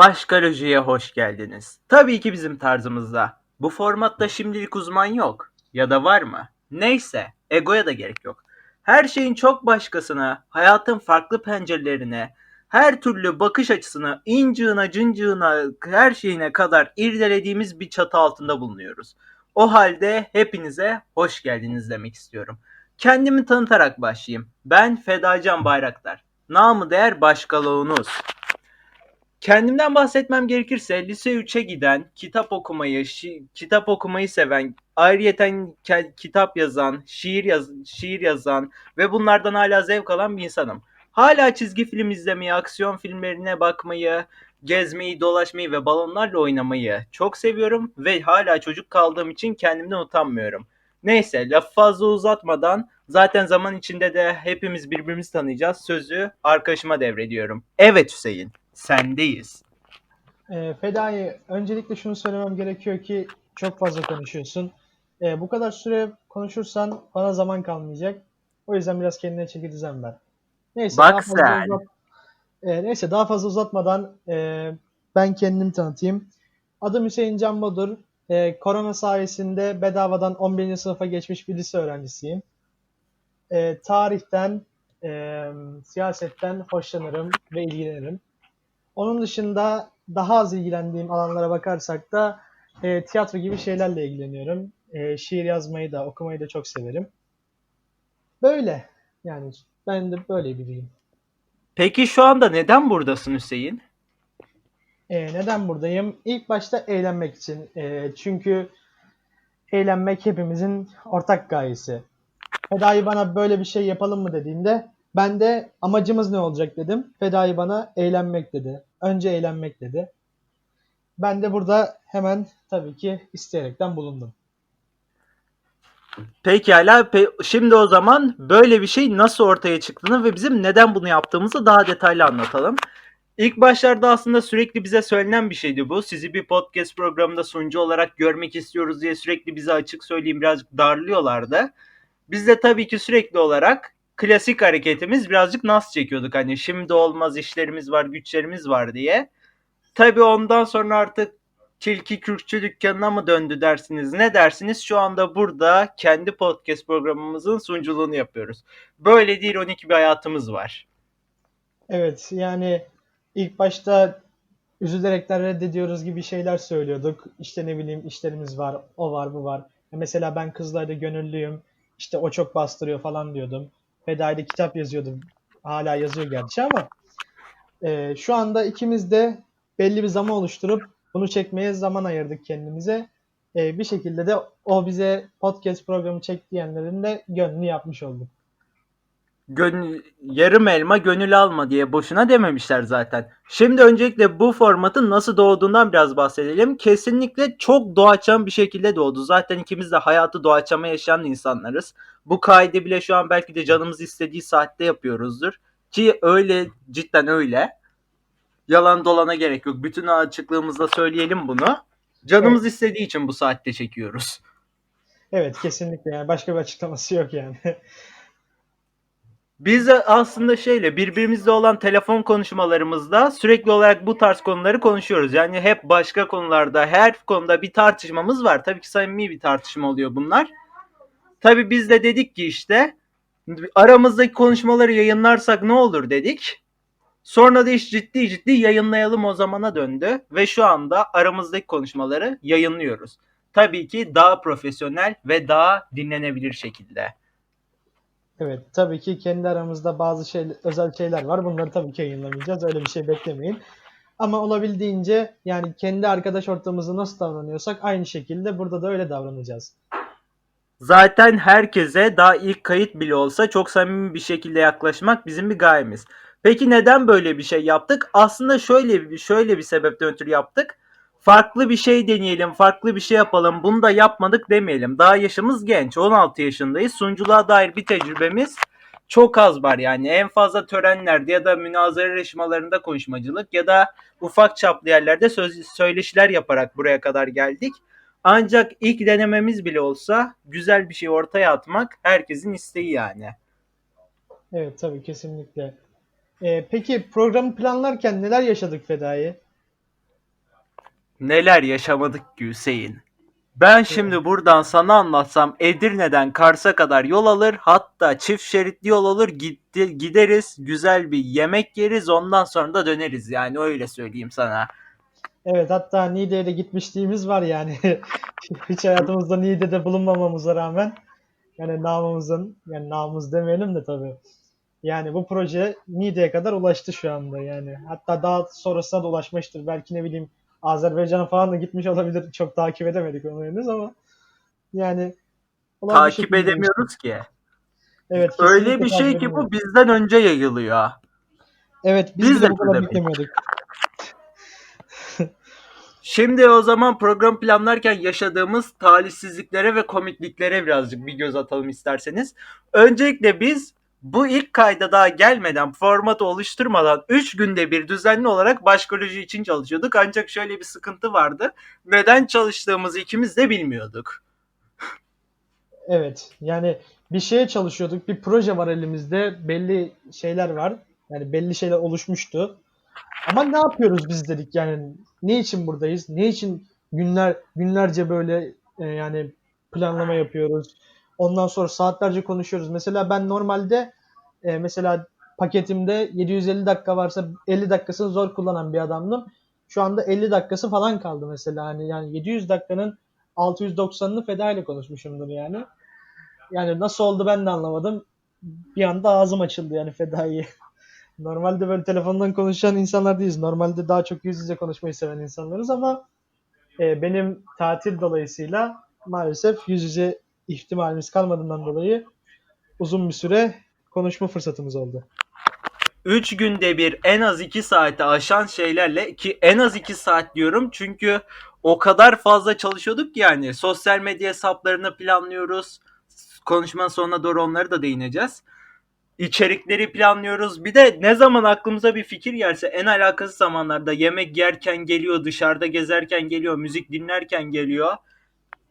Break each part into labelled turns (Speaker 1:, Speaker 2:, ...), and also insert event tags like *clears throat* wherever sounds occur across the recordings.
Speaker 1: Başkaloji'ye hoş geldiniz. Tabii ki bizim tarzımızda. Bu formatta şimdilik uzman yok. Ya da var mı? Neyse, egoya da gerek yok. Her şeyin çok başkasına, hayatın farklı pencerelerine, her türlü bakış açısını, incığına, cıncığına, her şeyine kadar irdelediğimiz bir çatı altında bulunuyoruz. O halde hepinize hoş geldiniz demek istiyorum. Kendimi tanıtarak başlayayım. Ben Fedacan Bayraktar. Namı değer başkaloğunuz. Kendimden bahsetmem gerekirse lise 3'e giden, kitap okumayı, şi- kitap okumayı seven, ayrıyeten ke- kitap yazan, şiir yaz şiir yazan ve bunlardan hala zevk alan bir insanım. Hala çizgi film izlemeyi, aksiyon filmlerine bakmayı, gezmeyi, dolaşmayı ve balonlarla oynamayı çok seviyorum ve hala çocuk kaldığım için kendimden utanmıyorum. Neyse, lafı fazla uzatmadan zaten zaman içinde de hepimiz birbirimizi tanıyacağız. Sözü arkadaşıma devrediyorum. Evet Hüseyin. Sendeyiz.
Speaker 2: E, Fedai, öncelikle şunu söylemem gerekiyor ki çok fazla konuşuyorsun. E, bu kadar süre konuşursan bana zaman kalmayacak. O yüzden biraz kendine çeki düzen ver. Neyse
Speaker 1: Bak
Speaker 2: daha fazla
Speaker 1: sen.
Speaker 2: uzat- E, neyse daha fazla uzatmadan e, ben kendimi tanıtayım. Adım Hüseyin Can Bodur. E, korona sayesinde bedavadan 11. sınıfa geçmiş bir lise öğrencisiyim. E, tarihten, e, siyasetten hoşlanırım ve ilgilenirim. Onun dışında daha az ilgilendiğim alanlara bakarsak da e, tiyatro gibi şeylerle ilgileniyorum. E, şiir yazmayı da okumayı da çok severim. Böyle yani ben de böyle biriyim.
Speaker 1: Peki şu anda neden buradasın Hüseyin?
Speaker 2: E, neden buradayım? İlk başta eğlenmek için. E, çünkü eğlenmek hepimizin ortak gayesi. Fedai bana böyle bir şey yapalım mı dediğinde ben de amacımız ne olacak dedim. Fedai bana eğlenmek dedi. Önce eğlenmek dedi. Ben de burada hemen tabii ki isteyerekten bulundum.
Speaker 1: Pekala. Pe- şimdi o zaman böyle bir şey nasıl ortaya çıktığını ve bizim neden bunu yaptığımızı daha detaylı anlatalım. İlk başlarda aslında sürekli bize söylenen bir şeydi bu. Sizi bir podcast programında sunucu olarak görmek istiyoruz diye sürekli bize açık söyleyeyim birazcık darlıyorlardı. Biz de tabii ki sürekli olarak klasik hareketimiz birazcık nas çekiyorduk. Hani şimdi olmaz işlerimiz var, güçlerimiz var diye. Tabii ondan sonra artık tilki kürkçü dükkanına mı döndü dersiniz ne dersiniz şu anda burada kendi podcast programımızın sunuculuğunu yapıyoruz. Böyle değil 12 bir hayatımız var.
Speaker 2: Evet yani ilk başta üzülerekten reddediyoruz gibi şeyler söylüyorduk. İşte ne bileyim işlerimiz var, o var, bu var. Mesela ben kızlarda gönüllüyüm, işte o çok bastırıyor falan diyordum. Fedai'de kitap yazıyordum. Hala yazıyor gerçi ama e, şu anda ikimiz de belli bir zaman oluşturup bunu çekmeye zaman ayırdık kendimize. E, bir şekilde de o bize podcast programı çek diyenlerin de gönlünü yapmış olduk.
Speaker 1: Gönül, yarım elma gönül alma diye boşuna dememişler zaten. Şimdi öncelikle bu formatın nasıl doğduğundan biraz bahsedelim. Kesinlikle çok doğaçlama bir şekilde doğdu. Zaten ikimiz de hayatı doğaçlama yaşayan insanlarız. Bu kaydı bile şu an belki de canımız istediği saatte yapıyoruzdur. Ki öyle cidden öyle. Yalan dolana gerek yok. Bütün açıklığımızla söyleyelim bunu. Canımız istediği için bu saatte çekiyoruz.
Speaker 2: Evet kesinlikle yani başka bir açıklaması yok yani. *laughs*
Speaker 1: Biz aslında şeyle birbirimizle olan telefon konuşmalarımızda sürekli olarak bu tarz konuları konuşuyoruz. Yani hep başka konularda her konuda bir tartışmamız var. Tabii ki samimi bir tartışma oluyor bunlar. Tabii biz de dedik ki işte aramızdaki konuşmaları yayınlarsak ne olur dedik. Sonra da iş ciddi ciddi yayınlayalım o zamana döndü ve şu anda aramızdaki konuşmaları yayınlıyoruz. Tabii ki daha profesyonel ve daha dinlenebilir şekilde.
Speaker 2: Evet, tabii ki kendi aramızda bazı şey, özel şeyler var. Bunları tabii ki yayınlamayacağız. Öyle bir şey beklemeyin. Ama olabildiğince yani kendi arkadaş ortamımızda nasıl davranıyorsak aynı şekilde burada da öyle davranacağız.
Speaker 1: Zaten herkese daha ilk kayıt bile olsa çok samimi bir şekilde yaklaşmak bizim bir gayemiz. Peki neden böyle bir şey yaptık? Aslında şöyle bir şöyle bir sebepten ötürü yaptık. Farklı bir şey deneyelim, farklı bir şey yapalım. Bunu da yapmadık demeyelim. Daha yaşımız genç, 16 yaşındayız. Sunuculuğa dair bir tecrübemiz çok az var yani. En fazla törenlerde ya da münazara yarışmalarında konuşmacılık ya da ufak çaplı yerlerde söz, söyleşiler yaparak buraya kadar geldik. Ancak ilk denememiz bile olsa güzel bir şey ortaya atmak herkesin isteği yani.
Speaker 2: Evet tabii kesinlikle. Ee, peki programı planlarken neler yaşadık Fedai?
Speaker 1: Neler yaşamadık ki Hüseyin. Ben şimdi buradan sana anlatsam Edirne'den Kars'a kadar yol alır hatta çift şeritli yol olur gitti, gideriz güzel bir yemek yeriz ondan sonra da döneriz yani öyle söyleyeyim sana.
Speaker 2: Evet hatta Niğde'ye de gitmişliğimiz var yani. *laughs* Hiç hayatımızda Niğde'de bulunmamamıza rağmen yani namımızın yani namımız demeyelim de tabii. Yani bu proje Niğde'ye kadar ulaştı şu anda yani. Hatta daha sonrasına da ulaşmıştır. Belki ne bileyim Azerbaycan'a falan da gitmiş olabilir. Çok takip edemedik onu henüz ama yani
Speaker 1: Takip edemiyoruz ki.
Speaker 2: Evet,
Speaker 1: Öyle bir şey ki bu bizden önce yayılıyor.
Speaker 2: Evet biz,
Speaker 1: Biz de
Speaker 2: bu kadar
Speaker 1: çözemedik.
Speaker 2: beklemiyorduk.
Speaker 1: Şimdi o zaman program planlarken yaşadığımız talihsizliklere ve komikliklere birazcık bir göz atalım isterseniz. Öncelikle biz bu ilk kayda daha gelmeden, formatı oluşturmadan 3 günde bir düzenli olarak başkoloji için çalışıyorduk. Ancak şöyle bir sıkıntı vardı. Neden çalıştığımızı ikimiz de bilmiyorduk.
Speaker 2: Evet yani bir şeye çalışıyorduk. Bir proje var elimizde. Belli şeyler var. Yani belli şeyler oluşmuştu. Ama ne yapıyoruz biz dedik yani ne için buradayız? Ne için günler günlerce böyle e, yani planlama yapıyoruz? Ondan sonra saatlerce konuşuyoruz. Mesela ben normalde e, mesela paketimde 750 dakika varsa 50 dakikasını zor kullanan bir adamdım. Şu anda 50 dakikası falan kaldı mesela. Hani yani 700 dakikanın 690'ını feda ile konuşmuşumdur yani. Yani nasıl oldu ben de anlamadım. Bir anda ağzım açıldı yani fedai. *laughs* Normalde böyle telefondan konuşan insanlar değiliz. Normalde daha çok yüz yüze konuşmayı seven insanlarız ama e, benim tatil dolayısıyla maalesef yüz yüze ihtimalimiz kalmadığından dolayı uzun bir süre konuşma fırsatımız oldu.
Speaker 1: 3 günde bir en az 2 saate aşan şeylerle ki en az 2 saat diyorum çünkü o kadar fazla çalışıyorduk ki yani sosyal medya hesaplarını planlıyoruz. Konuşmanın sonuna doğru onları da değineceğiz. İçerikleri planlıyoruz. Bir de ne zaman aklımıza bir fikir gelse en alakasız zamanlarda yemek yerken geliyor, dışarıda gezerken geliyor, müzik dinlerken geliyor.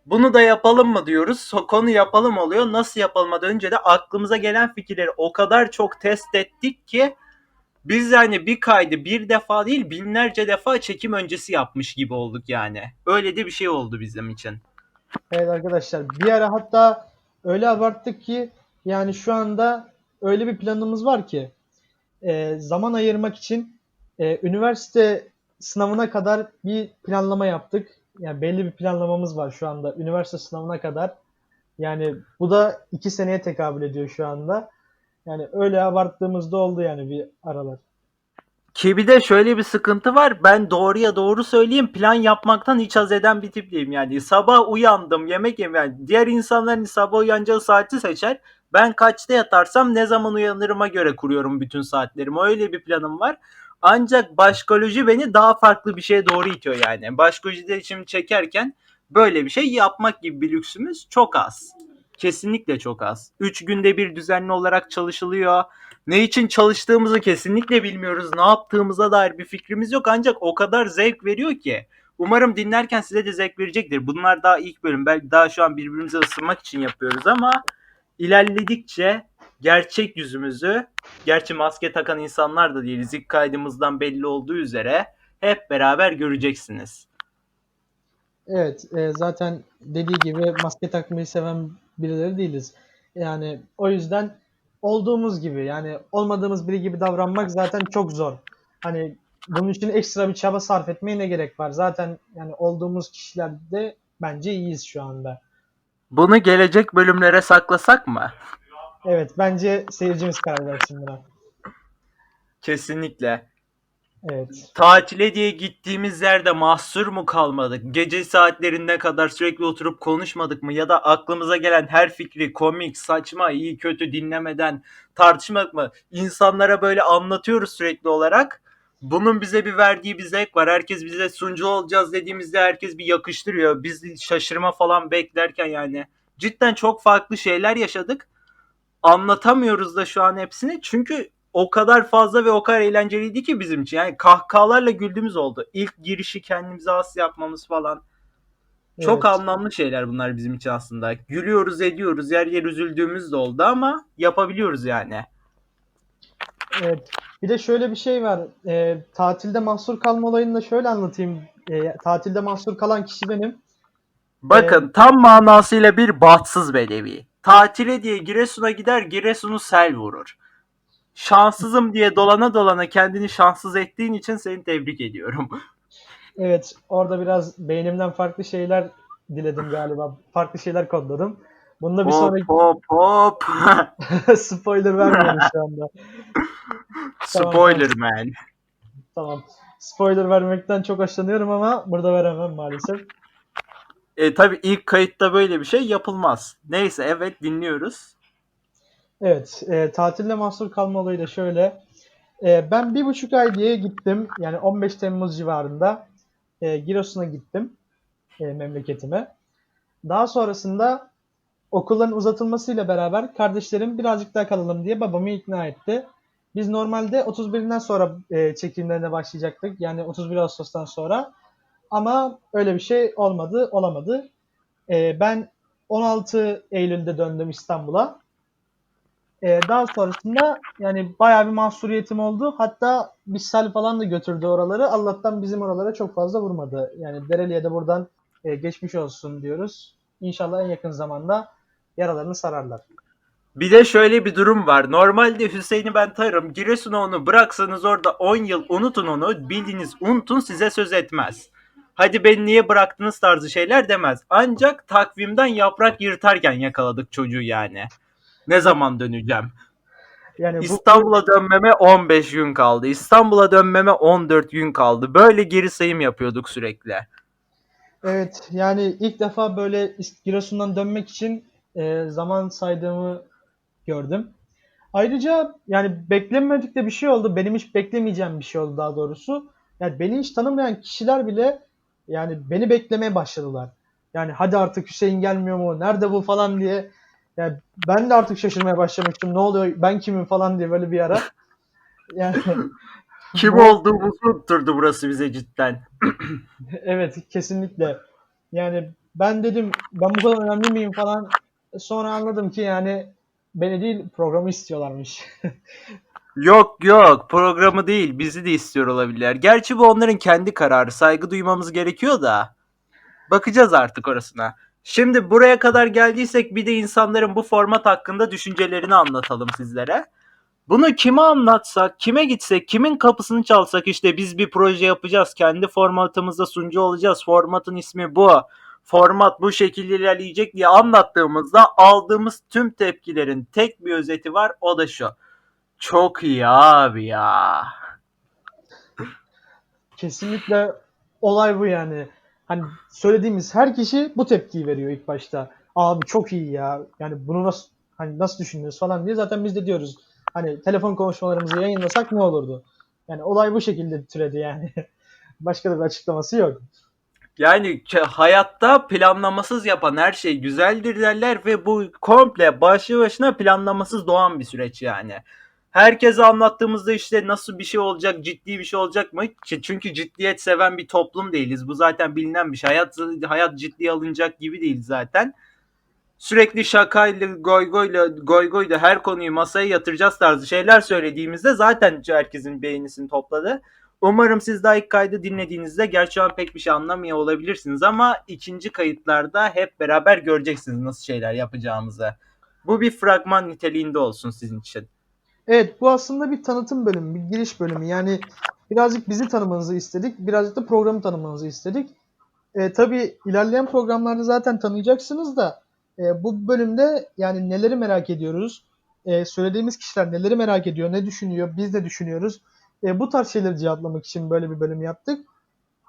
Speaker 1: Bunu da yapalım mı diyoruz. Konu yapalım oluyor. Nasıl yapalımdan önce de aklımıza gelen fikirleri o kadar çok test ettik ki biz yani bir kaydı bir defa değil binlerce defa çekim öncesi yapmış gibi olduk yani. Öyle de bir şey oldu bizim için.
Speaker 2: Evet arkadaşlar bir ara hatta öyle abarttık ki yani şu anda öyle bir planımız var ki e, zaman ayırmak için e, üniversite sınavına kadar bir planlama yaptık. Yani belli bir planlamamız var şu anda üniversite sınavına kadar. Yani bu da iki seneye tekabül ediyor şu anda. Yani öyle abarttığımızda oldu yani bir aralar.
Speaker 1: Ki bir de şöyle bir sıkıntı var. Ben doğruya doğru söyleyeyim plan yapmaktan hiç haz eden bir tip değilim. Yani sabah uyandım yemek yemem. Yani diğer insanların sabah uyanacağı saati seçer. Ben kaçta yatarsam ne zaman uyanırıma göre kuruyorum bütün saatlerimi. Öyle bir planım var. Ancak başkoloji beni daha farklı bir şeye doğru itiyor yani. Başkolojide içimi çekerken böyle bir şey yapmak gibi bir lüksümüz çok az. Kesinlikle çok az. 3 günde bir düzenli olarak çalışılıyor. Ne için çalıştığımızı kesinlikle bilmiyoruz. Ne yaptığımıza dair bir fikrimiz yok. Ancak o kadar zevk veriyor ki. Umarım dinlerken size de zevk verecektir. Bunlar daha ilk bölüm. Belki daha şu an birbirimize ısınmak için yapıyoruz ama ilerledikçe gerçek yüzümüzü, gerçi maske takan insanlar da değiliz. İlk kaydımızdan belli olduğu üzere hep beraber göreceksiniz.
Speaker 2: Evet, e, zaten dediği gibi maske takmayı seven birileri değiliz. Yani o yüzden olduğumuz gibi yani olmadığımız biri gibi davranmak zaten çok zor. Hani bunun için ekstra bir çaba sarf etmeye ne gerek var? Zaten yani olduğumuz kişilerde bence iyiyiz şu anda.
Speaker 1: Bunu gelecek bölümlere saklasak mı?
Speaker 2: Evet, bence seyircimiz karar versin buna.
Speaker 1: Kesinlikle.
Speaker 2: Evet.
Speaker 1: Tatile diye gittiğimiz yerde mahsur mu kalmadık? Gece saatlerine kadar sürekli oturup konuşmadık mı? Ya da aklımıza gelen her fikri komik, saçma, iyi kötü dinlemeden tartışmadık mı? İnsanlara böyle anlatıyoruz sürekli olarak. Bunun bize bir verdiği bir zevk var. Herkes bize sunucu olacağız dediğimizde herkes bir yakıştırıyor. Biz şaşırma falan beklerken yani. Cidden çok farklı şeyler yaşadık. Anlatamıyoruz da şu an hepsini. Çünkü o kadar fazla ve o kadar eğlenceliydi ki bizim için. Yani kahkahalarla güldüğümüz oldu. İlk girişi kendimize has yapmamız falan. Çok
Speaker 2: Evet.
Speaker 1: anlamlı şeyler bunlar bizim için aslında. Gülüyoruz, ediyoruz. Yer yer üzüldüğümüz de oldu ama yapabiliyoruz yani.
Speaker 2: Evet. Bir de şöyle bir şey var. E, tatilde mahsur kalma olayını da şöyle anlatayım. E, tatilde mahsur kalan kişi benim.
Speaker 1: Bakın tam manasıyla bir bahtsız bedevi. Tatile diye Giresun'a gider Giresun'u sel vurur. Şanssızım diye dolana dolana kendini şanssız ettiğin için seni tebrik ediyorum.
Speaker 2: Evet, orada biraz beynimden farklı şeyler diledim galiba. Farklı şeyler kodladım. Bunda bir
Speaker 1: Hop
Speaker 2: sonraki
Speaker 1: hop hop. *laughs*
Speaker 2: spoiler vermiyorum şu anda. Tamam,
Speaker 1: Spoiler man.
Speaker 2: Tamam. Spoiler vermekten çok hoşlanıyorum ama burada veremem maalesef.
Speaker 1: E tabi ilk kayıtta böyle bir şey yapılmaz. Neyse evet dinliyoruz.
Speaker 2: Evet, e, tatilde mahsur kalma olayı da şöyle. E, ben bir buçuk ay diye gittim. Yani 15 Temmuz civarında e, Giresun'a gittim e, memleketime. Daha sonrasında okulların uzatılmasıyla beraber kardeşlerim birazcık daha kalalım diye babamı ikna etti. Biz normalde 31'inden sonra e, çekimlerine başlayacaktık. Yani 31 Ağustos'tan sonra. Ama öyle bir şey olmadı, olamadı. E, ben 16 Eylül'de döndüm İstanbul'a. Ee, daha sonrasında yani bayağı bir mahsuriyetim oldu. Hatta bir sel falan da götürdü oraları. Allah'tan bizim oralara çok fazla vurmadı. Yani Dereli'ye de buradan e, geçmiş olsun diyoruz. İnşallah en yakın zamanda yaralarını sararlar.
Speaker 1: Bir de şöyle bir durum var. Normalde Hüseyin'i ben tanırım. Giresun'a onu bıraksanız orada 10 yıl unutun onu. Bildiğiniz unutun size söz etmez. Hadi beni niye bıraktınız tarzı şeyler demez. Ancak takvimden yaprak yırtarken yakaladık çocuğu yani. Ne zaman döneceğim?
Speaker 2: Yani bu,
Speaker 1: İstanbul'a dönmeme 15 gün kaldı. İstanbul'a dönmeme 14 gün kaldı. Böyle geri sayım yapıyorduk sürekli.
Speaker 2: evet yani ilk defa böyle Giresun'dan dönmek için e, zaman saydığımı gördüm. Ayrıca yani beklenmedik de bir şey oldu. Benim hiç beklemeyeceğim bir şey oldu daha doğrusu. Yani beni hiç tanımayan kişiler bile yani beni beklemeye başladılar. Yani hadi artık Hüseyin gelmiyor mu? Nerede bu falan diye. Yani ben de artık şaşırmaya başlamıştım. Ne oluyor? Ben kimim falan diye böyle bir ara. *laughs* Yani
Speaker 1: Kim olduğumuzu unutturdu burası bize cidden. *clears throat*
Speaker 2: evet kesinlikle. Yani ben dedim ben bu kadar önemli miyim falan. Sonra anladım ki yani beni değil programı istiyorlarmış. *laughs*
Speaker 1: Yok yok programı değil bizi de istiyor olabilirler. Gerçi bu onların kendi kararı saygı duymamız gerekiyor da. Bakacağız artık orasına. Şimdi buraya kadar geldiysek bir de insanların bu format hakkında düşüncelerini anlatalım sizlere. Bunu kime anlatsak, kime gitsek, kimin kapısını çalsak işte biz bir proje yapacağız. Kendi formatımızda sunucu olacağız. Formatın ismi bu. Format bu şekilde ilerleyecek diye anlattığımızda aldığımız tüm tepkilerin tek bir özeti var. O da şu. Çok iyi abi ya.
Speaker 2: Kesinlikle olay bu yani. Hani söylediğimiz her kişi bu tepkiyi veriyor ilk başta. Abi çok iyi ya. Yani bunu nasıl hani nasıl düşünüyoruz falan diye zaten biz de diyoruz. Hani telefon konuşmalarımızı yayınlasak ne olurdu? Yani olay bu şekilde türedi yani. *laughs* Başka da bir açıklaması yok.
Speaker 1: Yani hayatta planlamasız yapan her şey güzeldir derler ve bu komple başlı başına planlamasız doğan bir süreç yani. Herkese anlattığımızda işte nasıl bir şey olacak, ciddi bir şey olacak mı? Çünkü ciddiyet seven bir toplum değiliz. Bu zaten bilinen bir şey. Hayat hayat ciddiye alınacak gibi değil zaten. Sürekli şakayla, goygoyla, goygoyla her konuyu masaya yatıracağız tarzı şeyler söylediğimizde zaten herkesin beğenisini topladı. Umarım siz daha ilk kaydı dinlediğinizde gerçi an pek bir şey anlamıyor olabilirsiniz ama ikinci kayıtlarda hep beraber göreceksiniz nasıl şeyler yapacağımızı. Bu bir fragman niteliğinde olsun sizin için.
Speaker 2: Evet bu aslında bir tanıtım bölümü, bir giriş bölümü. Yani birazcık bizi tanımanızı istedik, birazcık da programı tanımanızı istedik. E, tabii ilerleyen programlarda zaten tanıyacaksınız da e, bu bölümde yani neleri merak ediyoruz, e, söylediğimiz kişiler neleri merak ediyor, ne düşünüyor, biz de düşünüyoruz. E, bu tarz şeyleri cevaplamak için böyle bir bölüm yaptık.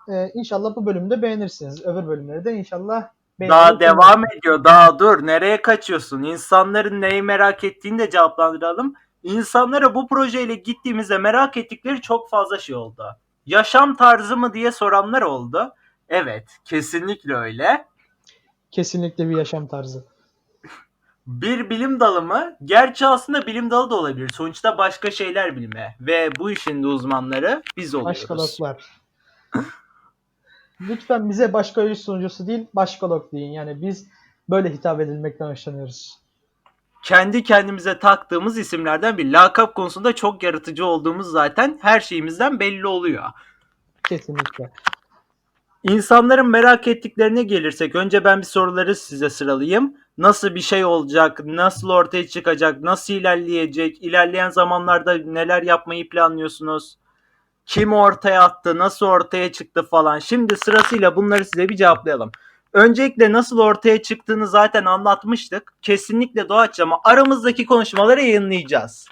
Speaker 2: E, inşallah bu bölümde beğenirsiniz. Öbür bölümleri de inşallah.
Speaker 1: Daha devam ediyor. Daha dur. Nereye kaçıyorsun? İnsanların neyi merak ettiğini de cevaplandıralım. İnsanlara bu projeyle gittiğimizde merak ettikleri çok fazla şey oldu. Yaşam tarzı mı diye soranlar oldu. Evet, kesinlikle öyle.
Speaker 2: Kesinlikle bir yaşam tarzı.
Speaker 1: Bir bilim dalı mı? Gerçi aslında bilim dalı da olabilir. Sonuçta başka şeyler bilme. Ve bu işin de uzmanları biz oluyoruz.
Speaker 2: Başkologlar. *laughs* Lütfen bize başkoloji sunucusu değil, başkolog deyin. Yani biz böyle hitap edilmekten hoşlanıyoruz.
Speaker 1: Kendi kendimize taktığımız isimlerden bir lakap konusunda çok yaratıcı olduğumuz zaten her şeyimizden belli oluyor.
Speaker 2: Kesinlikle.
Speaker 1: İnsanların merak ettiklerine gelirsek önce ben bir soruları size sıralayayım. Nasıl bir şey olacak? Nasıl ortaya çıkacak? Nasıl ilerleyecek? İlerleyen zamanlarda neler yapmayı planlıyorsunuz? Kim ortaya attı? Nasıl ortaya çıktı falan. Şimdi sırasıyla bunları size bir cevaplayalım. Öncelikle nasıl ortaya çıktığını zaten anlatmıştık. Kesinlikle doğaçlama aramızdaki konuşmaları yayınlayacağız.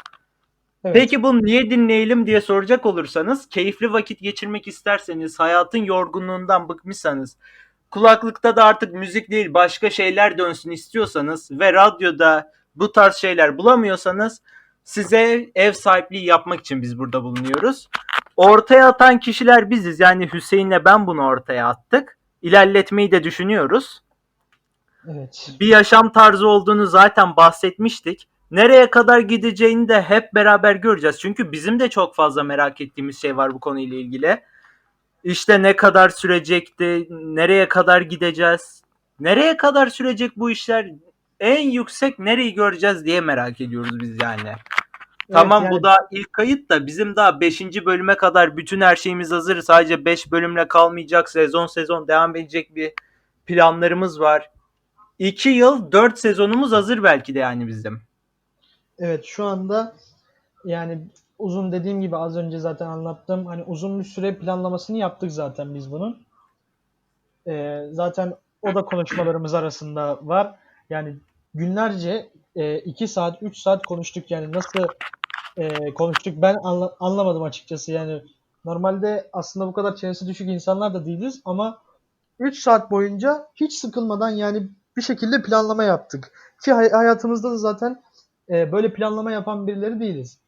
Speaker 2: Evet.
Speaker 1: Peki bunu niye dinleyelim diye soracak olursanız, keyifli vakit geçirmek isterseniz, hayatın yorgunluğundan bıkmışsanız, kulaklıkta da artık müzik değil başka şeyler dönsün istiyorsanız ve radyoda bu tarz şeyler bulamıyorsanız size ev sahipliği yapmak için biz burada bulunuyoruz. Ortaya atan kişiler biziz. Yani Hüseyin'le ben bunu ortaya attık. İlerletmeyi de düşünüyoruz
Speaker 2: Evet.
Speaker 1: bir yaşam tarzı olduğunu zaten bahsetmiştik. Nereye kadar gideceğini de hep beraber göreceğiz. Çünkü bizim de çok fazla merak ettiğimiz şey var bu konuyla ilgili. İşte ne kadar sürecekti, nereye kadar gideceğiz, nereye kadar sürecek bu işler, en yüksek nereyi göreceğiz diye merak ediyoruz biz yani. Tamam
Speaker 2: yani-
Speaker 1: bu da ilk kayıt da bizim daha 5. bölüme kadar bütün her şeyimiz hazır. Sadece 5 bölümle kalmayacak. Sezon sezon devam edecek bir planlarımız var. 2 yıl 4 sezonumuz hazır belki de yani bizim.
Speaker 2: Evet şu anda yani uzun dediğim gibi az önce zaten anlattım. Hani uzun bir süre planlamasını yaptık zaten biz bunun. Ee, zaten o da konuşmalarımız arasında var. Yani günlerce 2 saat 3 saat konuştuk yani nasıl e, konuştuk ben anla- anlamadım açıkçası yani normalde aslında bu kadar çenesi düşük insanlar da değiliz ama 3 saat boyunca hiç sıkılmadan yani bir şekilde planlama yaptık. Ki hay- hayatımızda da zaten e, böyle planlama yapan birileri değiliz.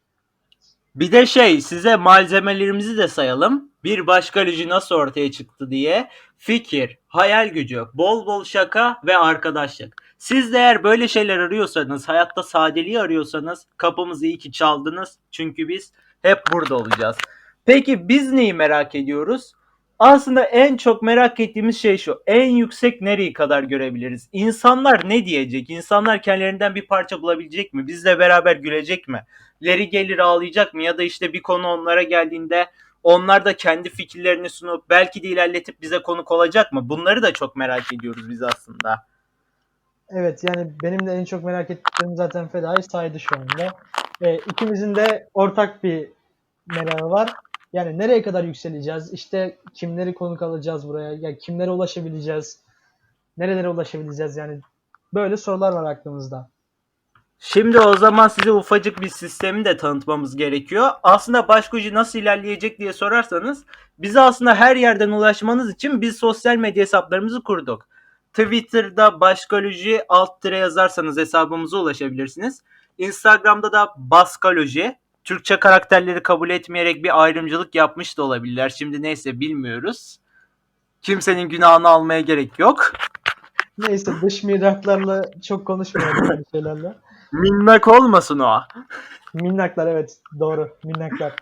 Speaker 1: Bir de şey size malzemelerimizi de sayalım. Bir başkalıcı nasıl ortaya çıktı diye. Fikir, hayal gücü, bol bol şaka ve arkadaşlık. Siz de eğer böyle şeyler arıyorsanız, hayatta sadeliği arıyorsanız kapımızı iyi ki çaldınız. Çünkü biz hep burada olacağız. Peki biz neyi merak ediyoruz? Aslında en çok merak ettiğimiz şey şu. En yüksek nereyi kadar görebiliriz? İnsanlar ne diyecek? İnsanlar kendilerinden bir parça bulabilecek mi? Bizle beraber gülecek mi? leri gelir ağlayacak mı ya da işte bir konu onlara geldiğinde onlar da kendi fikirlerini sunup belki de ilerletip bize konuk olacak mı? Bunları da çok merak ediyoruz biz aslında.
Speaker 2: Evet yani benim de en çok merak ettiklerim zaten Feda'yı saydı şu anda. E, ikimizin de ortak bir merakı var. Yani nereye kadar yükseleceğiz? İşte kimleri konuk alacağız buraya? Ya kimlere ulaşabileceğiz? Nerelere ulaşabileceğiz? Yani böyle sorular var aklımızda.
Speaker 1: Şimdi o zaman size ufacık bir sistemi de tanıtmamız gerekiyor. Aslında başkocu nasıl ilerleyecek diye sorarsanız bize aslında her yerden ulaşmanız için biz sosyal medya hesaplarımızı kurduk. Twitter'da başkoloji alt tire yazarsanız hesabımıza ulaşabilirsiniz. Instagram'da da baskoloji. Türkçe karakterleri kabul etmeyerek bir ayrımcılık yapmış da olabilirler. Şimdi neyse bilmiyoruz. Kimsenin günahını almaya gerek yok.
Speaker 2: Neyse dış mihraklarla çok konuşmayalım böyle *laughs* şeylerle.
Speaker 1: Minnak olmasın o.
Speaker 2: Minnaklar evet doğru minnaklar.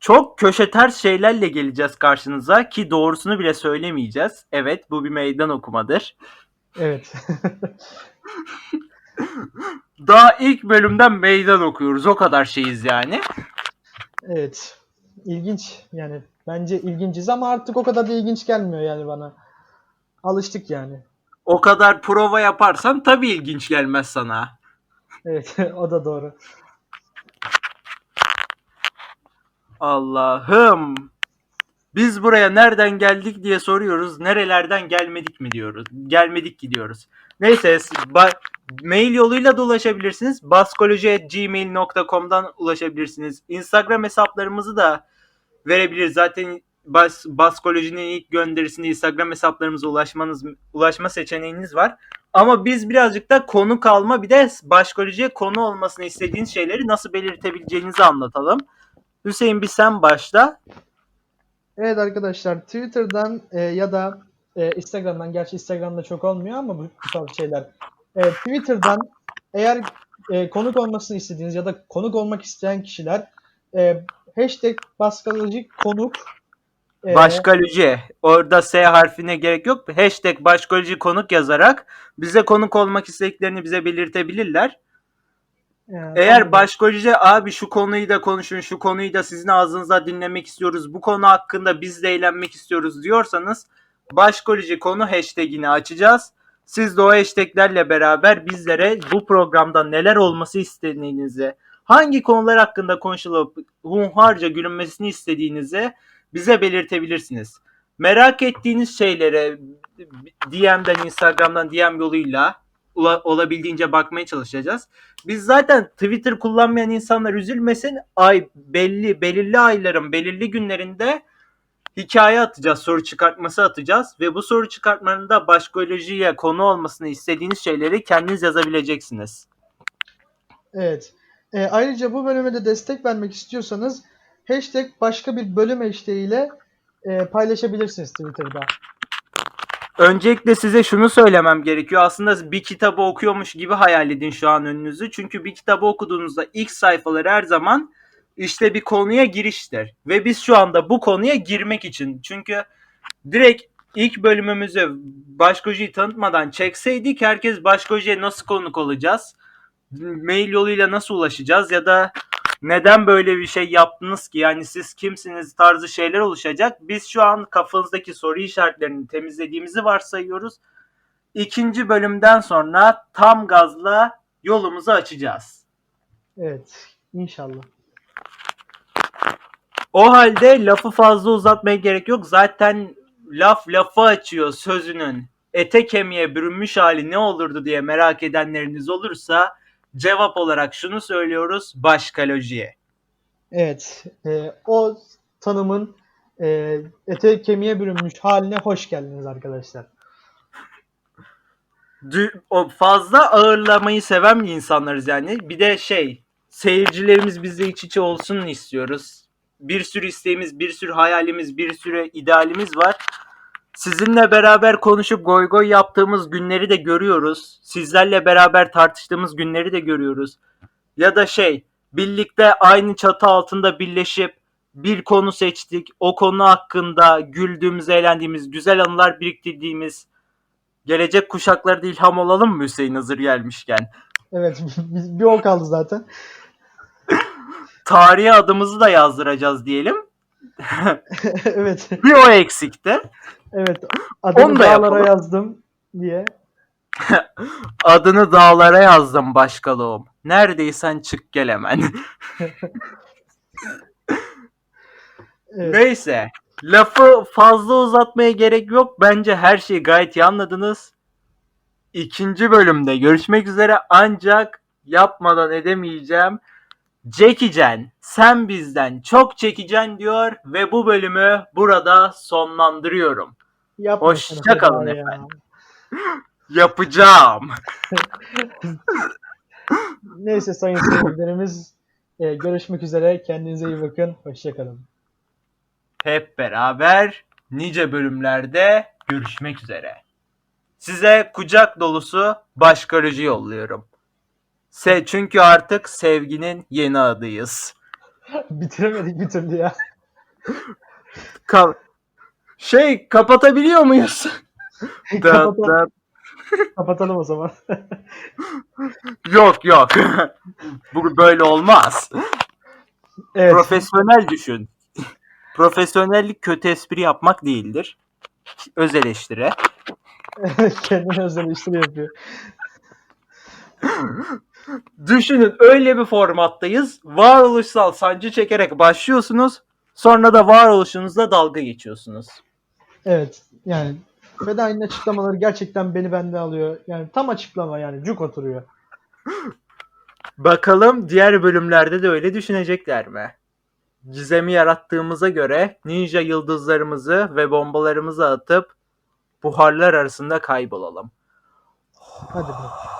Speaker 1: Çok köşe ters şeylerle geleceğiz karşınıza ki doğrusunu bile söylemeyeceğiz. Evet bu bir meydan okumadır.
Speaker 2: Evet. *laughs*
Speaker 1: Daha ilk bölümden meydan okuyoruz. O kadar şeyiz yani.
Speaker 2: evet. İlginç yani bence ilginciz ama artık o kadar da ilginç gelmiyor yani bana. Alıştık yani.
Speaker 1: O kadar prova yaparsan tabii ilginç gelmez sana.
Speaker 2: Evet *laughs* o da doğru.
Speaker 1: Allah'ım. Biz buraya nereden geldik diye soruyoruz. Nerelerden gelmedik mi diyoruz. Gelmedik ki diyoruz. Neyse mail yoluyla da ulaşabilirsiniz. baskoloji.gmail.com'dan ulaşabilirsiniz. Instagram hesaplarımızı da verebiliriz. Zaten Bas, Baskolojinin ilk gönderisinde Instagram hesaplarımıza ulaşmanız ulaşma seçeneğiniz var. Ama biz birazcık da konu kalma bir de başkolojiye konu olmasını istediğiniz şeyleri nasıl belirtebileceğinizi anlatalım. Hüseyin bir sen başla.
Speaker 2: Evet arkadaşlar Twitter'dan e, ya da e, Instagram'dan gerçi Instagram'da çok olmuyor ama bu, bu tarz şeyler. E, Twitter'dan eğer e, konuk olmasını istediğiniz ya da konuk olmak isteyen kişiler e, hashtag baskalojik konuk Ee,
Speaker 1: Başkaloji. Orada S harfine gerek yok. Hashtag başkaloji konuk yazarak bize konuk olmak istediklerini bize belirtebilirler.
Speaker 2: E,
Speaker 1: Eğer başkaloji abi şu konuyu da konuşun, şu konuyu da sizin ağzınıza dinlemek istiyoruz, bu konu hakkında biz de eğlenmek istiyoruz diyorsanız başkaloji konu hashtagini açacağız. Siz de o hashtaglerle beraber bizlere bu programda neler olması istediğinizi, hangi konular hakkında konuşulup hunharca gülünmesini istediğinizi bize belirtebilirsiniz. Merak ettiğiniz şeylere DM'den, Instagram'dan DM yoluyla olabildiğince bakmaya çalışacağız. Biz zaten Twitter kullanmayan insanlar üzülmesin. Ay belli belirli ayların belirli günlerinde hikaye atacağız, soru çıkartması atacağız ve bu soru çıkartmanında başkolojiye konu olmasını istediğiniz şeyleri kendiniz yazabileceksiniz.
Speaker 2: Evet. E, ayrıca bu bölüme de destek vermek istiyorsanız hashtag başka bir bölüm hashtag ile e, paylaşabilirsiniz Twitter'da.
Speaker 1: Öncelikle size şunu söylemem gerekiyor. Aslında bir kitabı okuyormuş gibi hayal edin şu an önünüzü. Çünkü bir kitabı okuduğunuzda ilk sayfaları her zaman işte bir konuya giriştir. Ve biz şu anda bu konuya girmek için. Çünkü direkt ilk bölümümüzü Başkoji'yi tanıtmadan çekseydik herkes Başkoji'ye nasıl konuk olacağız? Mail yoluyla nasıl ulaşacağız? Ya da neden böyle bir şey yaptınız ki? Yani siz kimsiniz tarzı şeyler oluşacak. Biz şu an kafanızdaki soru işaretlerini temizlediğimizi varsayıyoruz. İkinci bölümden sonra tam gazla yolumuzu açacağız.
Speaker 2: Evet. İnşallah.
Speaker 1: O halde lafı fazla uzatmaya gerek yok. Zaten laf lafı açıyor sözünün. Ete kemiğe bürünmüş hali ne olurdu diye merak edenleriniz olursa cevap olarak şunu söylüyoruz. Başkalojiye.
Speaker 2: Evet. e, o tanımın e, ete kemiğe bürünmüş haline hoş geldiniz arkadaşlar.
Speaker 1: O fazla ağırlamayı seven insanlarız yani. Bir de şey seyircilerimiz bizle iç içe olsun istiyoruz. Bir sürü isteğimiz, bir sürü hayalimiz, bir sürü idealimiz var. Sizinle beraber konuşup goy goy yaptığımız günleri de görüyoruz. Sizlerle beraber tartıştığımız günleri de görüyoruz. Ya da şey birlikte aynı çatı altında birleşip bir konu seçtik. O konu hakkında güldüğümüz, eğlendiğimiz, güzel anılar biriktirdiğimiz Gelecek kuşaklara da ilham olalım mı Hüseyin hazır gelmişken?
Speaker 2: Evet. *laughs* bir bir o kaldı zaten.
Speaker 1: Tarihe adımızı da yazdıracağız diyelim. *laughs*
Speaker 2: evet.
Speaker 1: Bir o eksikti.
Speaker 2: Evet. *laughs* Adımı
Speaker 1: Onu da
Speaker 2: dağlara
Speaker 1: yapalım.
Speaker 2: yazdım diye. *laughs*
Speaker 1: Adını dağlara yazdım başkalığım. Neredeysen çık gel hemen. *laughs*
Speaker 2: Evet.
Speaker 1: Neyse. Lafı fazla uzatmaya gerek yok. Bence her şeyi gayet iyi anladınız. İkinci bölümde görüşmek üzere ancak yapmadan edemeyeceğim. Çekicen, sen bizden çok çekicen diyor ve bu bölümü burada sonlandırıyorum.
Speaker 2: Yapma
Speaker 1: Hoşça
Speaker 2: sen
Speaker 1: kalın
Speaker 2: Seda ya.
Speaker 1: efendim. *laughs* Yapacağım. *laughs*
Speaker 2: Neyse sayın seyircilerimiz e, görüşmek üzere. Kendinize iyi bakın. Hoşçakalın.
Speaker 1: Hep beraber nice bölümlerde görüşmek üzere. Size kucak dolusu başkarıcı yolluyorum. Se çünkü artık sevginin yeni adıyız. *laughs*
Speaker 2: Bitiremedik bir türlü ya.
Speaker 1: Ka- şey kapatabiliyor muyuz? *laughs*
Speaker 2: Kapatalım, kapatalım o zaman. *laughs*
Speaker 1: yok yok. Bu böyle olmaz.
Speaker 2: Evet.
Speaker 1: Profesyonel düşün. Profesyonellik kötü espri yapmak değildir. Öz eleştiri.
Speaker 2: Kendine özel işleri yapıyor.
Speaker 1: Düşünün öyle bir formattayız. Varoluşsal sancı çekerek başlıyorsunuz. Sonra da varoluşunuzla dalga geçiyorsunuz.
Speaker 2: Evet. Yani Fedai'nin açıklamaları gerçekten beni bende alıyor. Yani tam açıklama yani. Cuk oturuyor.
Speaker 1: Bakalım diğer bölümlerde de öyle düşünecekler mi? Gizemi yarattığımıza göre ninja yıldızlarımızı ve bombalarımızı atıp buharlar arasında kaybolalım.
Speaker 2: Hadi be.